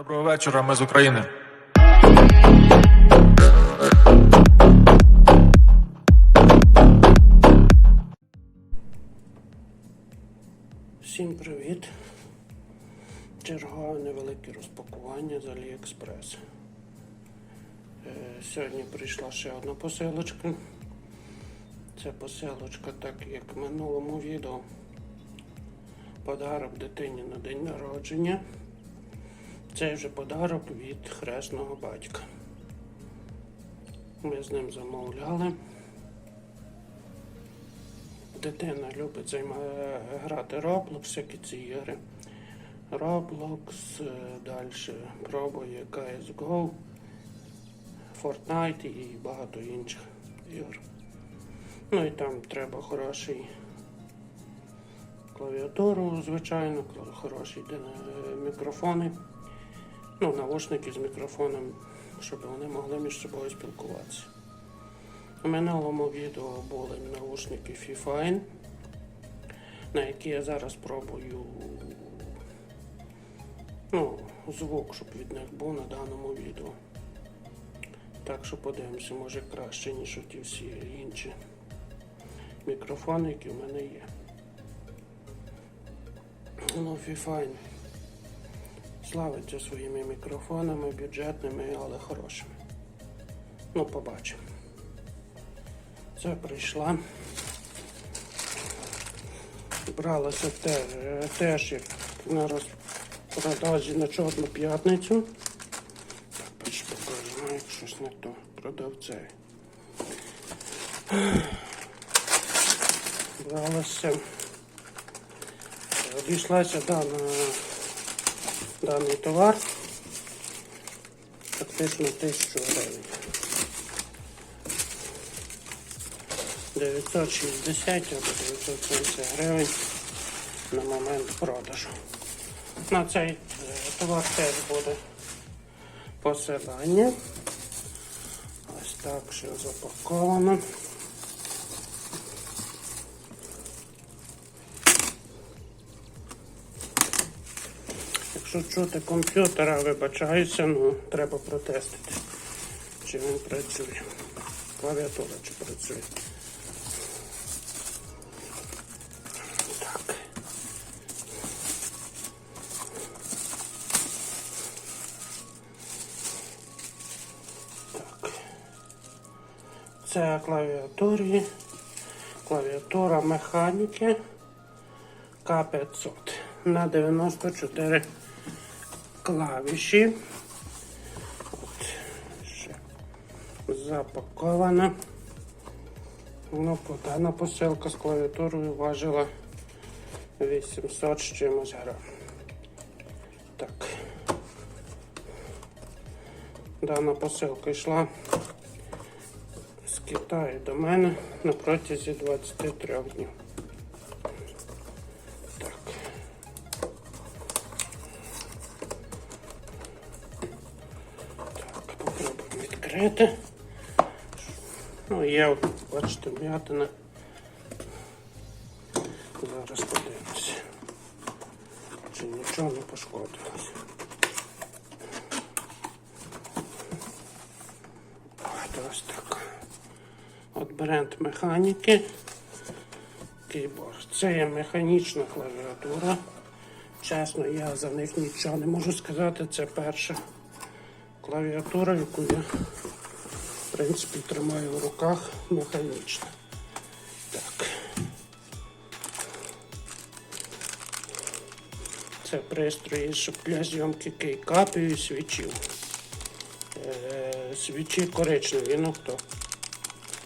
Доброго вечора, ми з України. Всім привіт! Чергове невелике розпакування з Aliexpress. Е, Сьогодні прийшла ще одна посилочка. Це посилочка, так як в минулому відео. Подарок дитині на день народження. Це вже подарок від хресного батька. Ми з ним замовляли. Дитина любить займа... грати Roblox, всякі ці ігри. Roblox, далі пробує CSGO, Fortnite і багато інших ігор. Ну і там треба хороший клавіатуру, звичайно, хороші е, мікрофони. Ну, навушники з мікрофоном, щоб вони могли між собою спілкуватися. У минулому відео були наушники Fifine, на які я зараз пробую ну, звук, щоб від них був на даному відео. Так що подивимося, може краще, ніж ті всі інші мікрофони, які в мене є. Ну, Fifine славиться своїми мікрофонами, бюджетними, але хорошими. Ну, побачимо. Це прийшла. Бралася теж, теж як на розпродажі на Чорну п'ятницю. Так, більше покажу, як щось не то. Продавцеві. Бралася. Обійшлася дана, даний товар. Фактично тисячу гривень. 960 або 970 гривень на момент продажу. На цей е, товар теж буде посилання. Ось так все запаковано. Якщо чути комп'ютера, вибачаюся, ну треба протестити, чи він працює. Клавіатура чи працює. Так. Так. Це клавіатурі. Клавіатура механіки К500 на 94 клавіші. От. Ще запакована. Ну, дана посилка з клавіатурою важила 800 з чимось грам. Так. Дана посилка йшла з Китаю до мене на протязі 23 днів. Відкрити. Ну, є, бачите, м'ятина. Зараз подивимося. Чи нічого не пошкодилось. От ось так. От бренд механіки. Кейборд. Це є механічна клавіатура. Чесно, я за них нічого не можу сказати. Це перша клавіатура, яку я в принципі тримаю в руках механічна. Так. Це пристрої для зйомки кейкапів і свічів. Е, свічі коричневі, ну хто.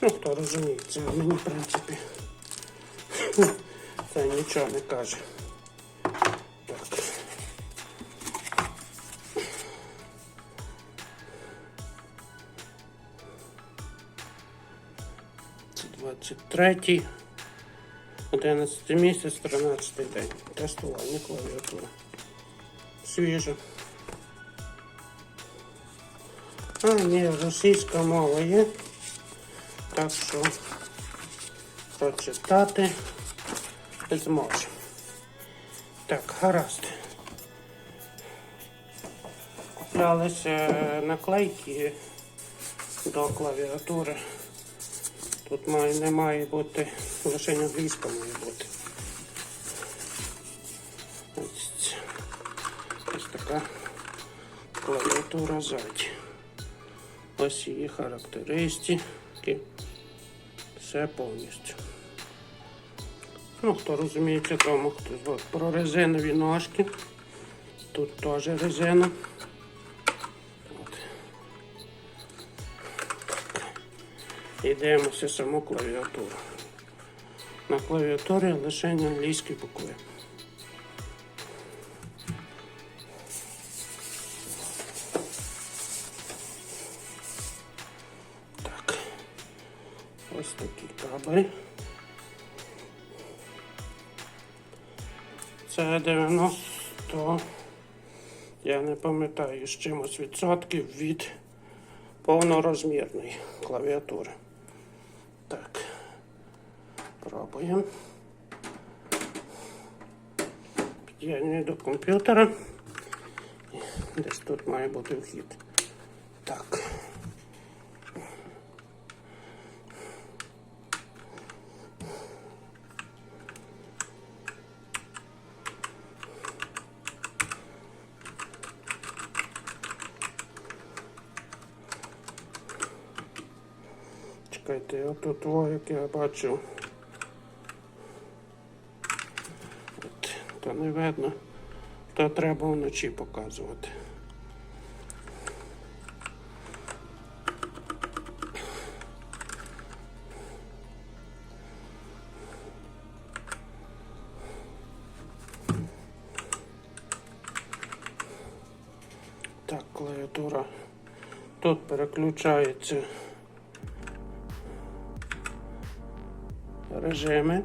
Ну хто розуміє, це мені в принципі. Це нічого не каже. 23, 11 місяць, 13 день. Тестування клавіатури. Свіже. А, ні, російська мова є. Так що прочитати зможу. Так, гаразд. куплялися наклейки до клавіатури. Тут має, не має бути, лише англійська має бути. Ось, ось така клавіатура ззаді. Ось її характеристики. Все повністю. Ну, хто розуміється, тому хто про резинові ножки. Тут теж резина. І дивимося саму клавіатуру. На клавіатурі лише англійські букви. Так. Ось такий кабель. Це 90, я не пам'ятаю, з чимось відсотків від повнорозмірної клавіатури. Пробуємо. Під'єднюю до комп'ютера. Десь тут має бути вхід. Так. Чекайте, отут о, як я бачив. От, то не видно, то треба вночі показувати. Так, клавіатура. Тут переключається режими.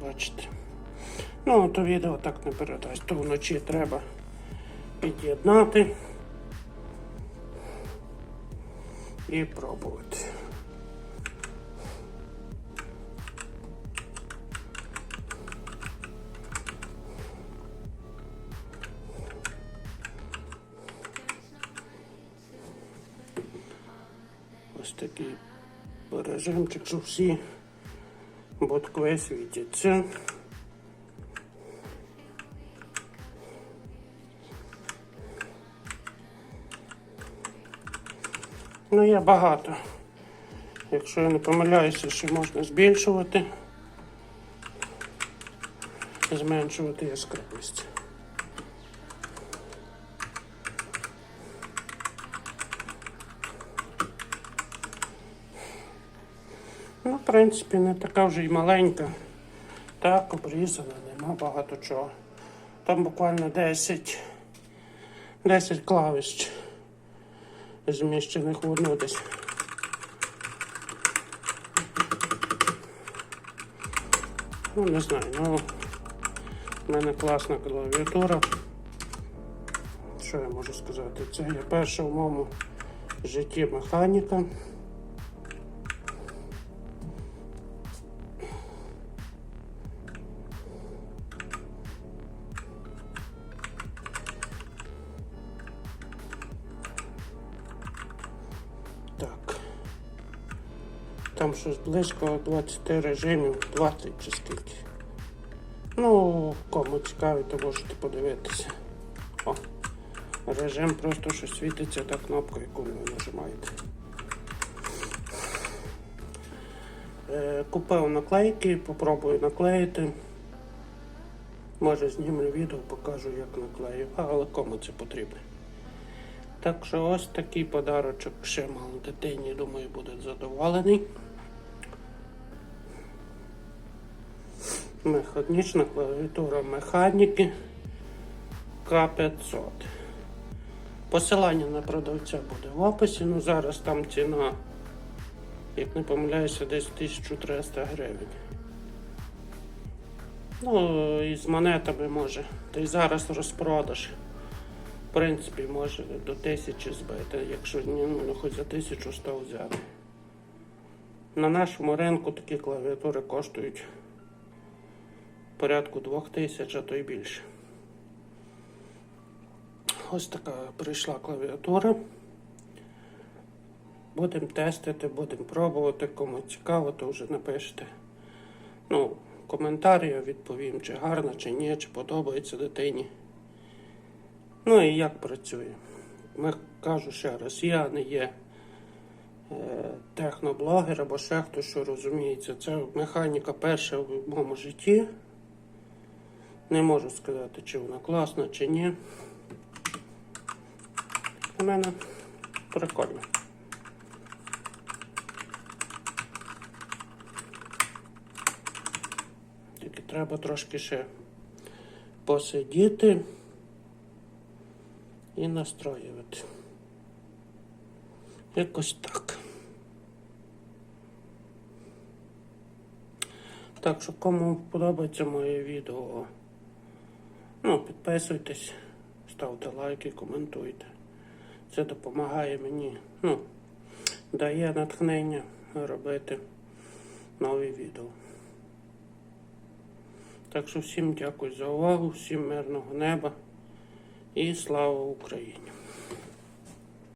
Бачите? Ну, то відео так не передасть, то вночі треба під'єднати і пробувати. Ось такий режимчик, що всі боткви світяться. Ну, є багато. Якщо я не помиляюся, що можна збільшувати, зменшувати яскравість. Принципі, не така вже й маленька. Так, обрізана, нема багато чого. Там буквально 10, 10 клавіш зміщених в одну десь. Ну, не знаю, ну в мене класна клавіатура. Що я можу сказати? Це є перша в моєму житті механіка. Там щось близько 20 режимів, 20 чи скільки. Ну, кому цікаві, то можете подивитися. О, режим просто що світиться та кнопка, яку ви нажимаєте. Е, купив наклейки, попробую наклеїти. Може знімлю відео, покажу, як наклею, але кому це потрібно. Так що ось такий подарочок ще мав дитині, думаю, буде задоволений. Механічна клавіатура механіки К500. Посилання на продавця буде в описі, ну зараз там ціна, як не помиляюся, десь 1300 гривень. Ну, і з монетами може. Та й зараз розпродаж. В принципі, може до тисячі збити, якщо ну, хоч за тисячу сто взяти. На нашому ринку такі клавіатури коштують порядку двох тисяч, а то й більше. Ось така прийшла клавіатура. Будемо тестити, будемо пробувати. Кому цікаво, то вже напишете. Ну, коментарі я відповім, чи гарно, чи ні, чи подобається дитині. Ну і як працює. Ми кажу ще раз, я не є е, техноблогер або ще хтось, що розуміється. Це механіка перша в моєму житті. Не можу сказати, чи вона класна, чи ні. У мене прикольно. Тільки треба трошки ще посидіти і настроювати. Якось так. Так що кому подобається моє відео, ну, підписуйтесь, ставте лайки, коментуйте. Це допомагає мені, ну, дає натхнення робити нові відео. Так що всім дякую за увагу, всім мирного неба і слава Україні!